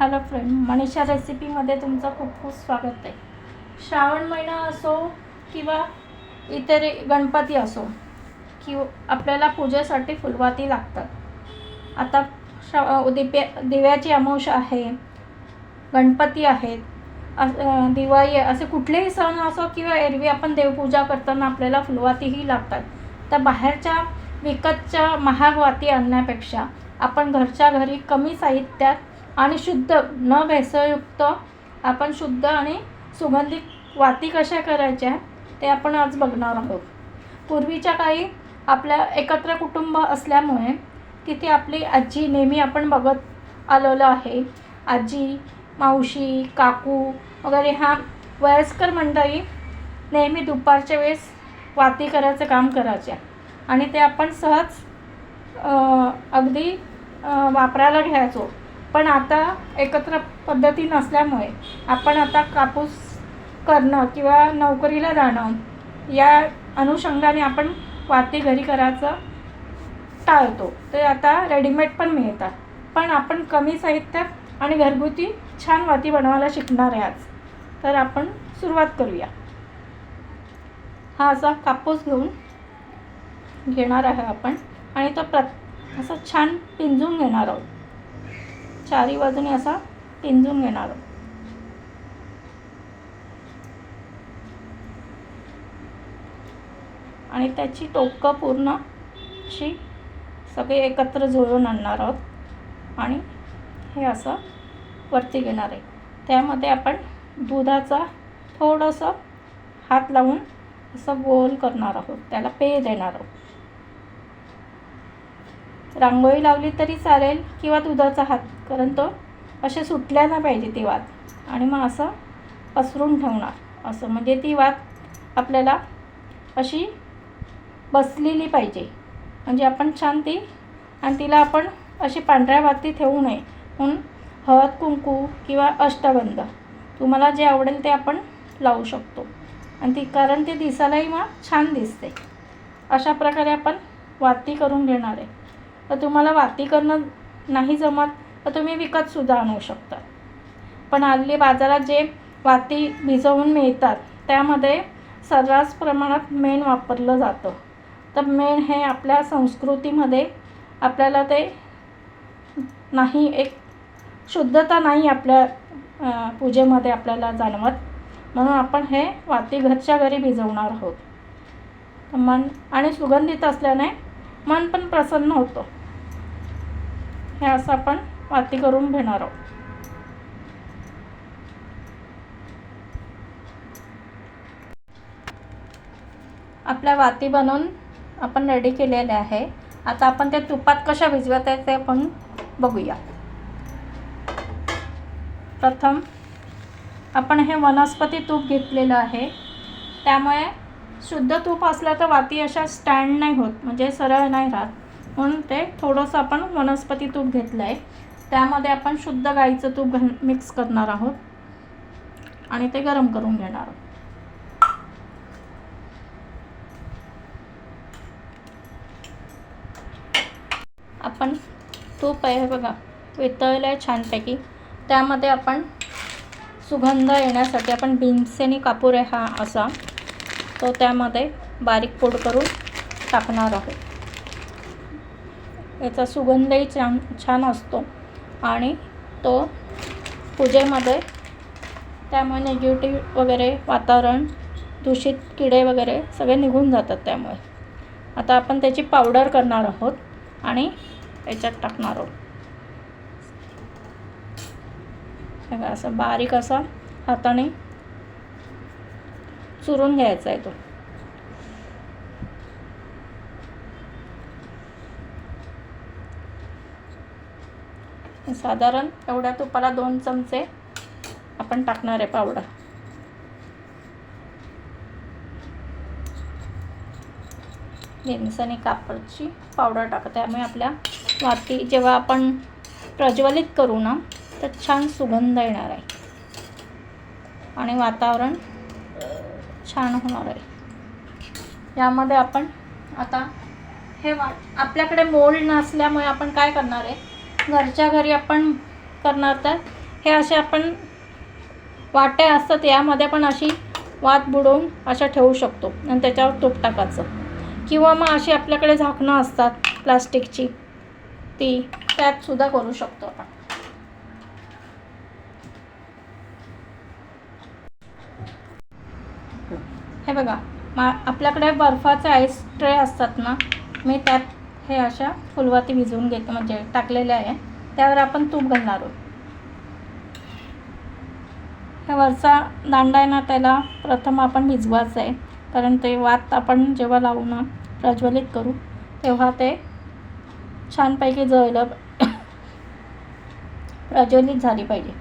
Hello friend Manisha रेसिपीमध्ये तुमचं खूप खूप स्वागत आहे. श्रावण महिना असो किंवा इतर गणपती असो किंवा आपल्याला पूजेसाठी फुलवाती लागतात. आता श्रा दिप्या दिव्याची अमावस्या आहे गणपती आहेत दिवाळी असे कुठलेही सण असो किंवा एरवी आपण देवपूजा करताना आपल्याला फुलवातीही लागतात. तर बाहेरच्या विकतच्या महाग वाती आणण्यापेक्षा आपण घरच्या घरी कमी साहित्यात आणि शुद्ध न भेसळयुक्त आपण शुद्ध आणि सुगंधित वाती कशा करायच्या ते आपण आज बघणार आहोत. पूर्वीच्या काळी आपल्या एकत्र कुटुंब असल्यामुळे तिथे आपली आजी नेहमी आपण बघत आलेलो आहे. आजी मावशी काकू वगैरे ह्या वयस्कर मंडळी नेहमी दुपारच्या वेळेस वाती करायचं काम करायच्या आणि ते आपण सहज अगदी वापरायला घ्यायचो. पण आता एकत्र पद्धती नसल्यामुळे आपण आता कापूस करणं किंवा नोकरीला जाणं या अनुषंगाने आपण वाती घरी करायचं टाळतो. ते आता रेडीमेड पण मिळतात. पण आपण कमी साहित्यात आणि घरगुती छान वाती बनवायला शिकणार आहे आज तर आपण सुरुवात करूया. हा असा कापूस घेऊन घेणार आहे आपण आणि तो प्र असं छान पिंजून घेणार आहोत. चारी बाजूने असा पिंजून घेणार. आहोत आणि त्याची टोकं पूर्ण अशी सगळे एकत्र जुळून आणणार आहोत. आणि हे असं वरती घेणार आहे. त्यामध्ये आपण दुधाचा थोडंसं हात लावून असं गोल करणार आहोत. त्याला पेय देणार आहोत. रांगोळी लावली तरी चालेल किंवा दुधाचा हात कारण तो असे सुटल्या ना पाहिजे ती वात. आणि मग असं पसरून ठेवणार. असं म्हणजे ती वात आपल्याला अशी बसलेली पाहिजे. म्हणजे आपण छान ती आणि तिला आपण अशी पांढऱ्या वाती ठेवू नये. म्हणून हळद कुंकू किंवा अष्टबंध तुम्हाला जे आवडेल ते आपण लावू शकतो. आणि ती कारण ते दिसायलाही मग छान दिसते. अशा प्रकारे आपण वाती करून घेणार आहे. तर तुम्हाला वाती करणं नाही जमत तर तुम्ही विकतसुद्धा आणू शकता. पण हल्ली बाजारात जे वाती भिजवून मिळतात त्यामध्ये सर्रास प्रमाणात मेण वापरलं जातं. तर मेण हे आपल्या संस्कृतीमध्ये आपल्याला ते नाही एक शुद्धता नाही आपल्या पूजेमध्ये आपल्याला जाणवत. म्हणून आपण हे वाती घरच्या घरी भिजवणार आहोत. मन आणि सुगंधित असल्याने मन पण प्रसन्न होतं. हे असं आपण वाती करून घेणार आहोत. आपल्या वाती बनवून आपण रेडी केलेल्या आहे. आता आपण त्या तुपात कशा भिजवत आहे ते आपण बघूया. प्रथम आपण हे वनस्पती तूप घेतलेलं आहे. त्यामुळे शुद्ध तूप असलं तर वाती अशा स्टँड नाही होत म्हणजे सरळ नाही राहत. म्हणून ते थोडंसं आपण वनस्पती तूप घेतलं आहे त्यामध्ये आपण शुद्ध गाईचं तूप घाल मिक्स करणार आहोत. आणि ते गरम करून घेणार आहोत. आपण तूप आहे बघा वितळलं आहे छानपैकी. त्यामध्ये आपण सुगंध येण्यासाठी आपण भीमसेनी कापूर आहे हा असा. तो त्यामध्ये बारीक पोड करून टाकणार आहोत. याचा सुगंधही छान छान असतो. आणि तो पूजेमध्ये त्यामुळे निगेटिव्ह वगैरे वातावरण दूषित किडे वगैरे सगळे निघून जातात त्यामुळे. आता आपण त्याची पावडर करणार आहोत आणि याच्यात टाकणार आहोत. बघा असं बारीक असा हाताने चुरून घ्यायचा आहे तो. साधारण एवढ्या तुपाला दोन चमचे आपण टाकणार आहे पावडर. आणि कापडची पावडर टाका त्यामुळे आपल्या वाती जेव्हा आपण प्रज्वलित करू ना तर छान सुगंध येणार आहे. आणि वातावरण छान होणार आहे. यामध्ये आपण आता हे वाट आपल्याकडे मोल्ड नसल्यामुळे आपण काय करणार आहे? घरच्या घरी आपण करणार तर? हे असे आपण वाट्या असतात यामध्ये पण अशी वात बुडवून अशा ठेवू शकतो. आणि त्याच्यावर तूप टाकायचं. किंवा मग अशी आपल्याकडे झाकणं असतात प्लास्टिकची ती त्यात सुद्धा करू शकतो आपण. हे बघा मा आपल्याकडे बर्फाचे आईस ट्रे असतात ना मी त्यात हे अशा फुलवाती भिजवून घेतो म्हणजे टाकलेल्या आहे. त्यावर आपण तूप घालणार आहोत. ह्या वरचा दांडा आहे ना त्याला प्रथम आपण भिजवायचं आहे. कारण ते वात आपण जेव्हा लावू ना प्रज्वलित करू तेव्हा ते छानपैकी जळलं प्रज्वलित झाली पाहिजे.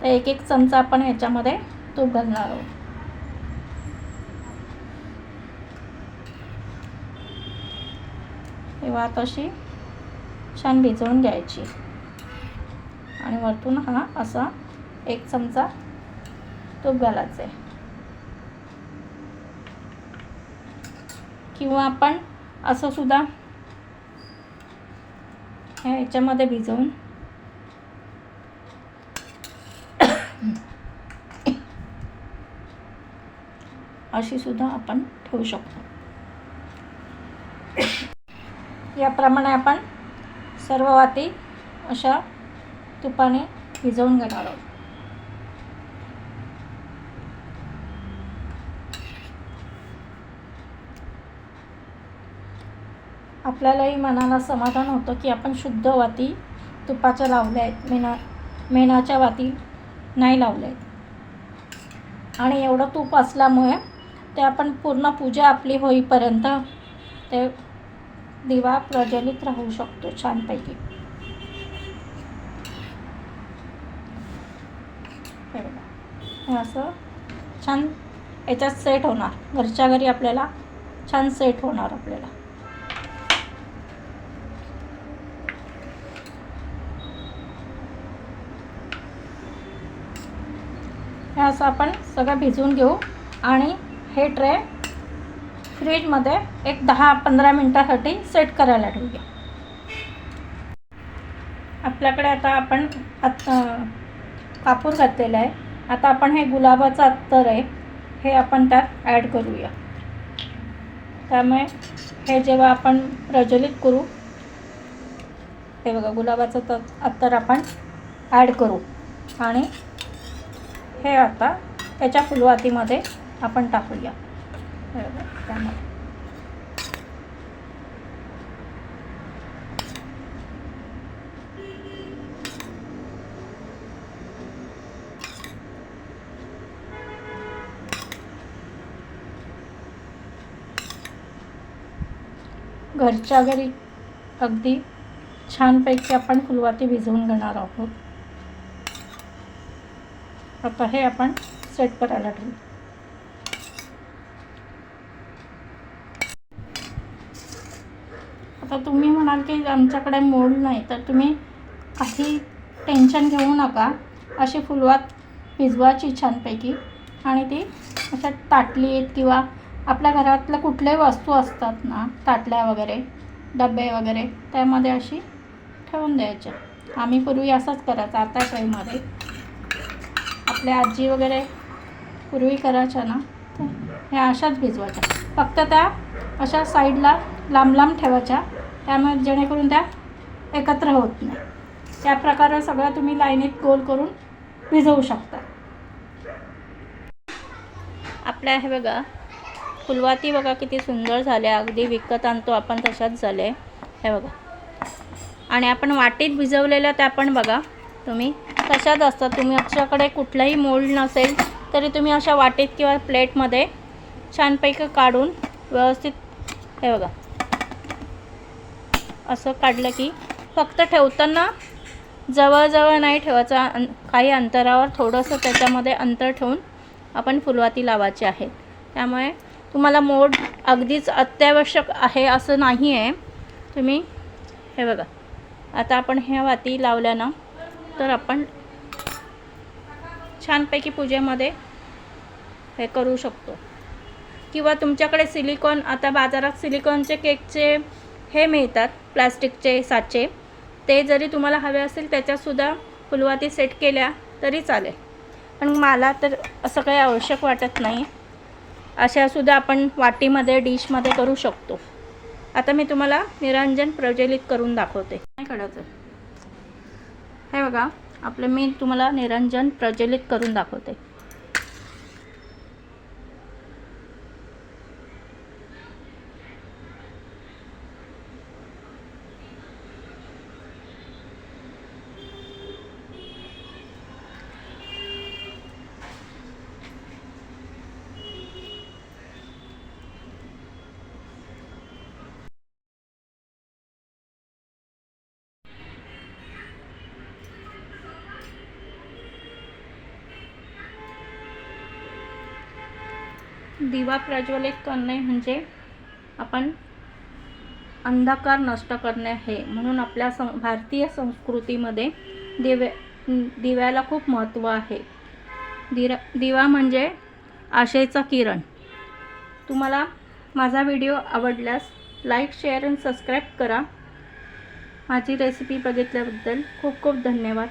तर एक एक चमचा आपण ह्याच्यामध्ये तूप घालणार आहोत. वात अशी छान भिजवून घ्यायची. आणि वरतून हा असा एक चमचा तूप घालायचं. आहे किंवा आपण असं सुद्धा ह्याच्यामध्ये भिजवून अशी सुद्धा आपण ठेवू शकतो. याप्रमाणे आपण सर्व वाती अशा तुपाने भिजवून घेणार आहोत. आपल्यालाही मनाला समाधान होतं की आपण शुद्ध वाती तुपाच्या लावल्या आहेत. मेना मेणाच्या वाती नाही लावल्या आहेत. आणि एवढं तूप असल्यामुळे ते आपण पूर्ण पूजा आपली होईपर्यंत ते दिवा प्रज्वलित राहू शकतो छानपैकी. हे असं छान याच्यात सेट होणार. घरच्या घरी आपल्याला छान सेट होणार आपल्याला. हे असं आपण सगळं भिजवून घेऊ आणि हे ट्रे फ्रीजमध्ये एक दहा पंधरा मिनटासाठी सेट करायला ठेवूया. आपल्याकडे आता आपण आत कापूर घातलेला आहे. आता आपण हे गुलाबाचं अत्तर आहे हे आपण त्यात ॲड करूया. त्यामुळे हे जेव्हा आपण प्रज्वलित करू हे बघा गुलाबाचं त अत्तर आपण ॲड करू. आणि हे आता त्याच्या फुलवातीमध्ये आपण टाकूया. हे बघा, घरच्या घरी अगदी छानपैकी आपण फुलवाती भिजवून घेणार आहोत. आता हे आपण सेट करायला ठेवू. आता तुम्ही म्हणाल की आमच्याकडे मोड नाही तर तुम्ही काही टेन्शन घेऊ नका. अशी फुलवात भिजवायची छानपैकी. आणि ती अशा ताटलीत किंवा आपल्या घरातल्या कुठल्याही वस्तू असतात ना ताटल्या वगैरे डबे वगैरे त्यामध्ये अशी ठेवून द्यायच्या. आम्ही पूर्वी असंच करायचं आता टाईममध्ये आपल्या आजी वगैरे पूर्वी करायच्या ना ह्या अशाच भिजवायच्या. फक्त त्या अशा साईडला लांब लांब ठेवायच्या. त्यामुळे जेणेकरून त्या एकत्र होत नाही. त्या प्रकारे सगळं तुम्ही लाईनीत गोल करून भिजवू शकता. आपल्या हे बघा फुलवाती बघा किती सुंदर झाल्या अगदी विकत आणतो आपण तशाच झाले. हे बघा. आणि आपण वाटीत भिजवलेल्या त्या पण बघा. तुम्ही तशाच असतात. तुम्ही आमच्याकडे कुठलाही मोल्ड नसेल तरी तुम्ही अशा वाटीत किंवा प्लेटमध्ये छानपैकी काढून व्यवस्थित हे बघा. असं काढलं की फक्त ठेवताना जवळजवळ नाही ठेवायचं. अं काही अंतरावर थोडंसं त्याच्यामध्ये अंतर ठेवून आपण फुलवाती लावायची आहे. त्यामुळे तुम्हाला मोड अगदीच अत्यावश्यक आहे असं नाही आहे तुम्ही हे बघा. आता आपण ह्या वाती लावल्या ना तर आपण छानपैकी पूजेमध्ये हे करू शकतो. किंवा तुमच्याकडे सिलिकॉन आता बाजारात सिलिकॉनचे केकचे हे मिळतात प्लास्टिकचे साचे. ते जरी तुम्हाला हवे असेल त्याच्यातसुद्धा फुलवाती सेट केल्या तरी चालेल. पण मला तर असं काही आवश्यक वाटत नाही. अशासुद्धा आपण वाटीमध्ये डिशमध्ये करू शकतो. आता मी तुम्हाला निरंजन प्रज्वलित करून दाखवते. नाही कळायचं हे बघा आपलं मी तुम्हाला निरंजन प्रज्वलित करून दाखवते. दिवा प्रज्वलित करणे म्हणजे आपण अंधकार नष्ट करणे आहे म्हणून आपल्या सं भारतीय संस्कृतीमध्ये दिवे दिव्याला खूप महत्त्व आहे. दिरा दिवा म्हणजे आशेचा किरण. तुम्हाला माझा व्हिडिओ आवडल्यास लाईक शेअर आणि सबस्क्राईब करा. माझी रेसिपी बघितल्याबद्दल खूप खूप धन्यवाद.